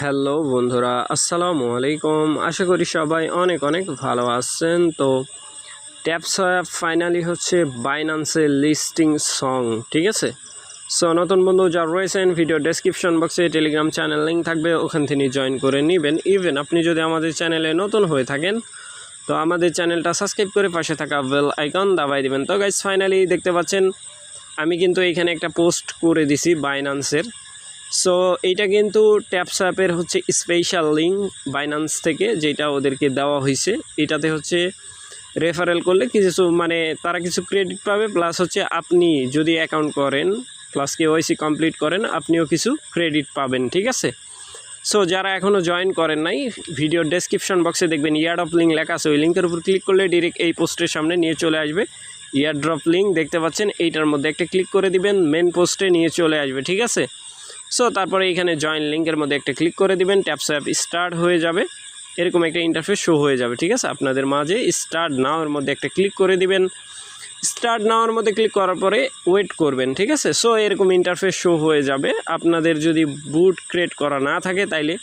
Hello বন্ধুরা, আসসালামু আলাইকুম। আশা করি সবাই অনেক অনেক ভালো আছেন। তো ট্যাপসঅ্যাপ ফাইনালি হচ্ছে বাইনান্সের লিস্টিং সং ঠিক আছে? সো নতুন বন্ধু যা রয়েছেন ভিডিও ডেসক্রিপশন বক্সে টেলিগ্রাম চ্যানেল লিঙ্ক থাকবে, ওখান থেকে জয়েন করে নেবেন। ইভেন আপনি যদি আমাদের চ্যানেলে নতুন হয়ে থাকেন, তো আমাদের চ্যানেলটা সাবস্ক্রাইব করে পাশে থাকা বেল আইকন দাবাই দিবেন। তো গাইজ ফাইনালি দেখতে পাচ্ছেন, আমি কিন্তু এখানে একটা পোস্ট করে দিছি বাইনান্সের সো এইটা কিন্তু ট্যাপস্যাপের হচ্ছে স্পেশাল লিঙ্ক বাইনান্স থেকে, যেটা ওদেরকে দেওয়া হয়েছে। এটাতে হচ্ছে রেফারেল করলে কিছু মানে তারা কিছু ক্রেডিট পাবে প্লাস হচ্ছে আপনি যদি অ্যাকাউন্ট করেন প্লাস কেওয়াইসি কমপ্লিট করেন, আপনিও কিছু ক্রেডিট পাবেন, ঠিক আছে? সো যারা এখনও জয়েন করেন নাই ভিডিও ডেসক্রিপশন বক্সে দেখবেন ইয়ার অফ লিঙ্ক লেখা আছে। ওই লিঙ্কের উপর ক্লিক করলে ডিরেক্ট এই পোস্টের সামনে নিয়ে চলে আসবে। ইয়ার ড্রপ লিঙ্ক দেখতে পাচ্ছেন, এইটার মধ্যে একটা ক্লিক করে দিবেন মেন পোস্টে নিয়ে চলে আসবে, ঠিক আছে? সো তারপরে এখানে জয়েন লিঙ্কের মধ্যে একটা ক্লিক করে দিবেন ট্যাপস অ্যাপ স্টার্ট হয়ে যাবে। এরকম একটা ইন্টারফেস শো হয়ে যাবে, ঠিক আছে? আপনাদের মাঝে স্টার্ট নাওয়ের মধ্যে একটা ক্লিক করে দিবেন। স্টার্ট নাওয়ার মধ্যে ক্লিক করার পরে ওয়েট করবেন, ঠিক আছে? সো এরকম ইন্টারফেস শো হয়ে যাবে। আপনাদের যদি বুট ক্রিয়েট করা না থাকে, তাইলে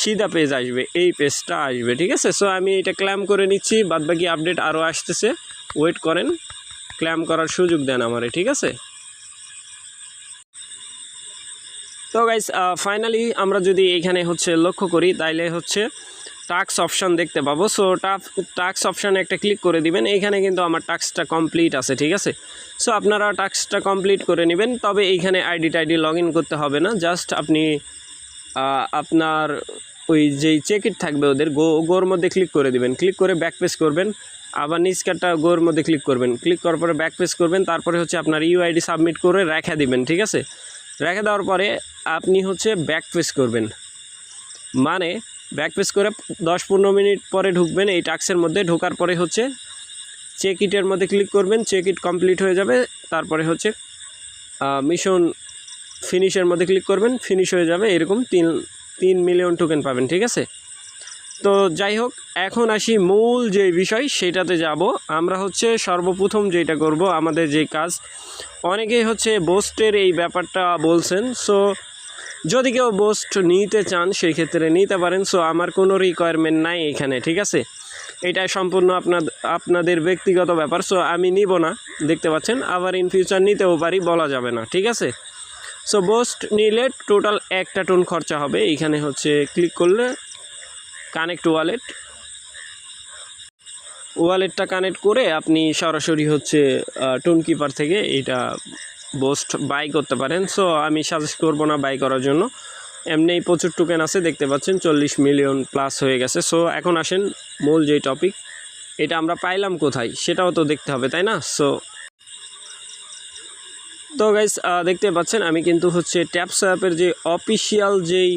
সিধা পেজ আসবে, এই পেজটা আসবে, ঠিক আছে? সো আমি এটা ক্ল্যাম করে নিচ্ছি, বাদবাকি আপডেট আরও আসতেছে। ওয়েট করেন ক্ল্যাম করার সুযোগ দেন আমারে, ঠিক আছে? তো গাইস ফাইনালি আমরা যদি এখানে হচ্ছে লক্ষ্য করি, তাইলে হচ্ছে টাক্স অপশান দেখতে পাবো। সো টাফ টাক্স অপশানে একটা ক্লিক করে দিবেন। এইখানে কিন্তু আমার টাক্সটা কমপ্লিট আছে, ঠিক আছে? সো আপনারা টাক্সটা কমপ্লিট করে নেবেন। তবে এইখানে আইডি টাইডি লগ করতে হবে না। জাস্ট আপনি আপনার ওই যেই চেকিট থাকবে ওদের, গো, গোর মধ্যে ক্লিক করে দিবেন। ক্লিক করে ব্যাক পেজ করবেন। আবার নিচ কার্ডটা গোর মধ্যে ক্লিক করবেন। ক্লিক করার পরে ব্যাক পেজ করবেন। তারপরে হচ্ছে আপনার ইউআইডি সাবমিট করে রেখে দিবেন, ঠিক আছে? রেখে দেওয়ার পরে আপনি হচ্ছে ব্যাক পেস করবেন। মানে ব্যাক পেজ করে দশ পনেরো মিনিট পরে ঢুকবেন, এই টাক্সের মধ্যে। ঢোকার পরে হচ্ছে চেক ইটের মধ্যে ক্লিক করবেন চেক ইট কমপ্লিট হয়ে যাবে। তারপরে হচ্ছে মিশন ফিনিশের মধ্যে ক্লিক করবেন ফিনিশ হয়ে যাবে। এরকম তিন তিন মিলিয়ন টোকেন পাবেন, ঠিক আছে? তো যাই হোক, এখন আসি মূল যে বিষয়, সেটাতে যাব। আমরা হচ্ছে সর্বপ্রথম যেটা করব, আমাদের যে কাজ, অনেকেই হচ্ছে বোস্টের এই ব্যাপারটা বলছেন সো যদি কেউ বোস্ট নিতে চান সেই ক্ষেত্রে নিতে পারেন সো আমার কোনো রিকোয়ারমেন্ট নাই এখানে, ঠিক আছে? এটা সম্পূর্ণ আপনার আপনাদের ব্যক্তিগত ব্যাপার সো আমি নিব না, দেখতে পাচ্ছেন? আবার ইন ফিউচার নিতেও পারি, বলা যাবে না, ঠিক আছে? সো বোস্ট নিলে টোটাল একটা টন খরচা হবে এইখানে হচ্ছে ক্লিক করলে কানেক্ট ওয়ালেট। ওয়ালেটটা কানেক্ট করে আপনি সরাসরি হচ্ছে টোন কিপার থেকে এটা বোস্ট বাই করতে পারেন। সো আমি সাজেস্ট করব না বাই করার জন্য। এমনিই প্রচুর টোকেন আছে, দেখতে পাচ্ছেন চল্লিশ মিলিয়ন প্লাস হয়ে গেছে। সো এখন আসেন মূল যে টপিক এটা আমরা পাইলাম কোথায় সেটাও তো দেখতে হবে, তাই না? সো তো গাইস দেখতে পাচ্ছেন আমি কিন্তু হচ্ছে ট্যাপস অ্যাপের যে অফিসিয়াল যেই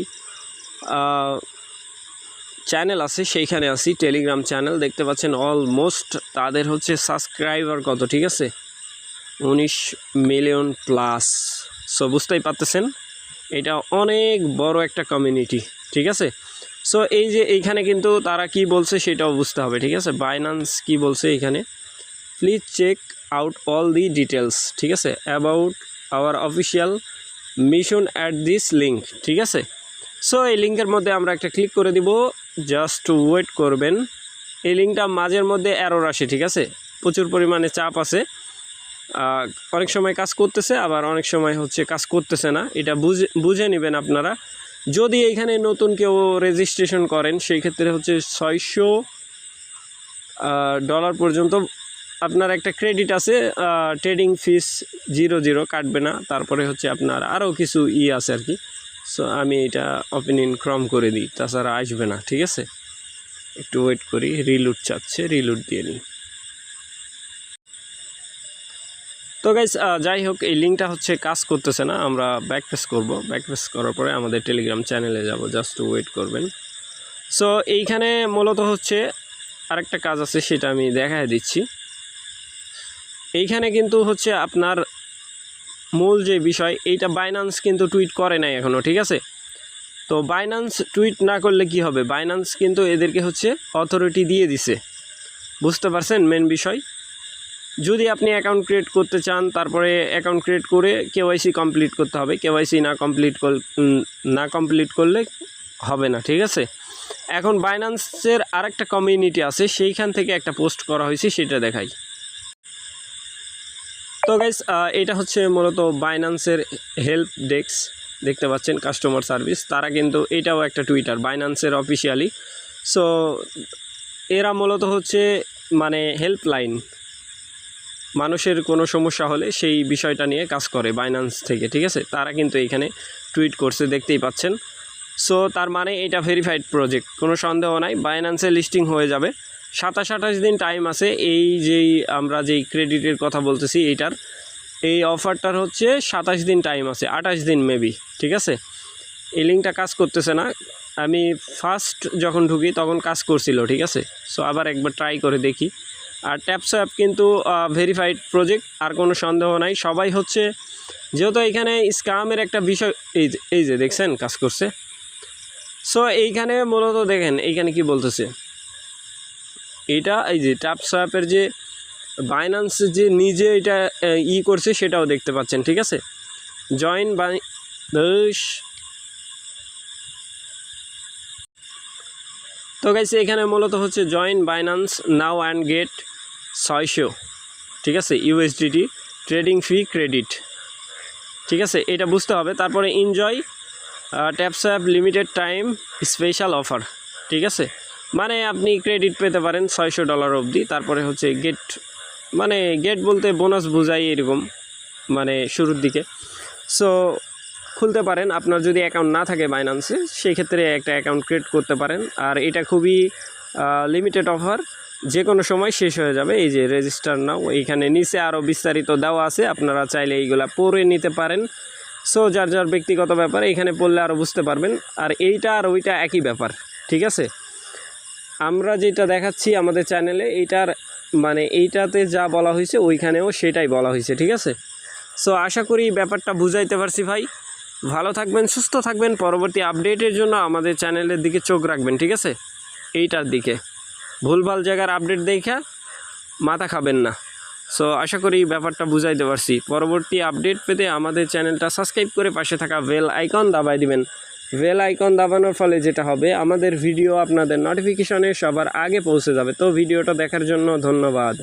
চ্যানেল আছে, সেইখানে আছি টেলিগ্রাম চ্যানেল, দেখতে পাচ্ছেন অলমোস্ট তাদের হচ্ছে সাবস্ক্রাইবার কত, ঠিক আছে? উনিশ মিলিয়ন প্লাস সো বুঝতেই পারতেছেন? এটা অনেক বড় একটা কমিউনিটি ঠিক আছে? সো এই যে এইখানে কিন্তু তারা কি বলছে সেটাও বুঝতে হবে, ঠিক আছে? বাইনান্স কি বলছে এখানে? Please check out all the details ঠিক আছে? About our official mission at this link ঠিক আছে? সো এই লিঙ্কের মধ্যে আমরা একটা ক্লিক করে দিব। জাস্ট ওয়েট করবেন। এই লিঙ্কটা মাঝের মধ্যে অ্যারোর আসে ঠিক আছে? প্রচুর পরিমাণে চাপ আছে। অনেক সময় কাজ করতেছে, আবার অনেক সময় হচ্ছে কাজ করতেছে না। এটা বুঝে বুঝে নেবেন আপনারা। যদি এইখানে নতুন কেউ রেজিস্ট্রেশন করেন, সেই ক্ষেত্রে হচ্ছে ছয়শো ডলার পর্যন্ত আপনার একটা ক্রেডিট আছে ট্রেডিং ফিস জিরো জিরো কাটবে না। তারপরে হচ্ছে আপনার আরও কিছু ই আছে আর কি। সো আমি এটা ওপেনিং ক্রম করে দিই। তাছাড়া আসবে না, ঠিক আছে? একটু ওয়েট করি রিলুট চাচ্ছে রিলুট দিয়ে নিই। তো গাইজ যাই হোক, এই লিঙ্কটা হচ্ছে কাজ করতেছে না, আমরা ব্যাক পেস করব। ব্যাক পেস করার পরে আমাদের টেলিগ্রাম চ্যানেলে যাব জাস্ট ওয়েট করবেন। সো এইখানে মূলত হচ্ছে আরেকটা কাজ আছে, সেটা আমি দেখায় দিচ্ছি। এইখানে কিন্তু হচ্ছে আপনার মূল যে বিষয়, এইটা বাইনান্স কিন্তু টুইট করে নাই এখনও ঠিক আছে? তো বাইনান্স টুইট না করলে কি হবে? বাইনান্স কিন্তু এদেরকে হচ্ছে অথরিটি দিয়ে দিছে। বুঝতে পারছেন মেন বিষয়? যদি আপনি অ্যাকাউন্ট ক্রিয়েট করতে চান, তারপরে অ্যাকাউন্ট ক্রিয়েট করে কেওয়াইসি কমপ্লিট করতে হবে। কেওয়াইসি না কমপ্লিট না কমপ্লিট করলে হবে না, ঠিক আছে? এখন বাইন্যান্সের আরেকটা কমিউনিটি আছে, সেইখান থেকে একটা পোস্ট করা হয়েছে, সেটা দেখাই। তো গাইস এটা হচ্ছে মূলত বাইন্যান্সের হেল্প ডেস্ক দেখতে পাচ্ছেন কাস্টমার সার্ভিস তারা কিন্তু এটাও একটা টুইটার বাইন্যান্সের অফিসিয়ালি সো এরা মূলত হচ্ছে মানে হেল্পলাইন মানুষের কোনো সমস্যা হলে সেই বিষয়টা নিয়ে কাজ করে বাইন্যান্স থেকে, ঠিক আছে? তারা কিন্তু এখানে টুইট করছে, দেখতেই পাচ্ছেন। সো তার মানে এটা ভেরিফাইড প্রজেক্ট কোনো সন্দেহ নাই। বাইন্যান্সে লিস্টিং হয়ে যাবে। সাতাশ, আঠাশ দিন টাইম আছে, এই যেই আমরা যেই ক্রেডিটের কথা বলতেছি এইটার, এই অফারটার হচ্ছে সাতাশ দিন টাইম আছে, আঠাশ দিন মেবি ঠিক আছে? এই লিঙ্কটা কাজ করতেছে না, আমি ফার্স্ট যখন ঢুকি তখন কাজ করছিল, ঠিক আছে? সো আবার একবার ট্রাই করে দেখি। আর ট্যাপস অ্যাপ কিন্তু ভেরিফাইড প্রজেক্ট আর কোনো সন্দেহ নাই, সবাই হচ্ছে, যেহেতু এখানে স্কামের একটা বিষয়, এই এই যে দেখছেন, কাজ করছে। সো এইখানে মূলত দেখেন, এইখানে কি বলতেছে? এটা এই যে ট্যাপস অ্যাপের যে বাইন্যান্স যে নিজে এটা ই করছে সেটাও দেখতে পাচ্ছেন, ঠিক আছে? জয়েন বাই তো গাইছে এখানে মূলত হচ্ছে join Binance now and get ছয়শো, ঠিক আছে? ইউএসডিটি ট্রেডিং ফি ক্রেডিট ঠিক আছে? এটা বুঝতে হবে। তারপরে enjoy Taps app limited time special offer ঠিক আছে? মানে আপনি ক্রেডিট পেতে পারেন ছয়শো ডলার অবধি। তারপরে হচ্ছে গেট মানে গেট বলতে বোনাস বোঝাই এরকম মানে শুরুর দিকে। সো খুলতে পারেন। আপনার যদি অ্যাকাউন্ট না থাকে বাইন্যান্সে সেই ক্ষেত্রে একটা অ্যাকাউন্ট ক্রিয়েট করতে পারেন। আর এটা খুবই লিমিটেড অফার যে কোনো সময় শেষ হয়ে যাবে। এই যে রেজিস্টার নাও এইখানে নিচে আরও বিস্তারিত দেওয়া আছে। আপনারা চাইলে এইগুলা পড়ে নিতে পারেন। সো যার যার ব্যক্তিগত ব্যাপার, এখানে পড়লে আরও বুঝতে পারবেন। আর এইটা আর ওইটা একই ব্যাপার, ঠিক আছে? আমরা যেটা দেখাচ্ছি আমাদের চ্যানেলে, এইটার মানে এইটাতে যা বলা হয়েছে, ওইখানেও সেটাই বলা হয়েছে, ঠিক আছে? সো আশা করি ব্যাপারটা বুঝাইতে পারছি ভাই। ভালো থাকবেন, সুস্থ থাকবেন, পরবর্তী আপডেটের জন্য আমাদের চ্যানেলের দিকে চোখ রাখবেন, ঠিক আছে? এইটার দিকে। ভুলভাল জায়গার আপডেট দেখা, মাথা খাবেন না। সো আশা করি ব্যাপারটা বুঝাইতে পারছি। পরবর্তী আপডেট পেতে আমাদের চ্যানেলটা সাবস্ক্রাইব করে পাশে থাকা বেল আইকন দাবাই দিবেন। বেল আইকন দাবানোর ফলে যেটা হবে, আমাদের ভিডিও আপনাদের নোটিফিকেশনে সবার আগে পৌঁছে যাবে। তো ভিডিওটা দেখার জন্য ধন্যবাদ।